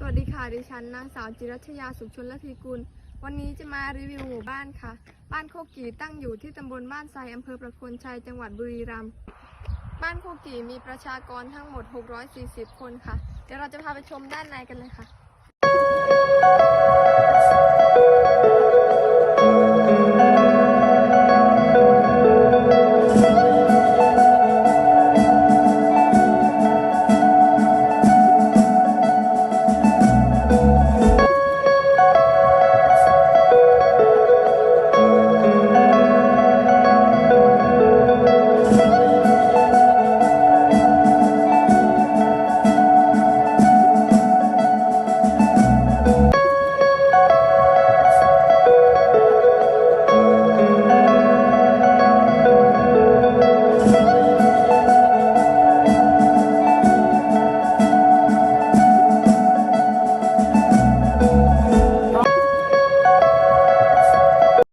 สวัสดีค่ะ ดิฉันนางสาวจิรัชยาสุขชนละทีกุล วันนี้จะมารีวิวหมู่บ้านค่ะ บ้านโคกีตั้งอยู่ที่ตำบลบ้านไทรอำเภอประโคนชัย จังหวัดบุรีรัมย์ บ้านโคกีมีประชากรทั้งหมด 640 คนค่ะ เดี๋ยวเราจะพาไปชมด้านในกันเลยค่ะ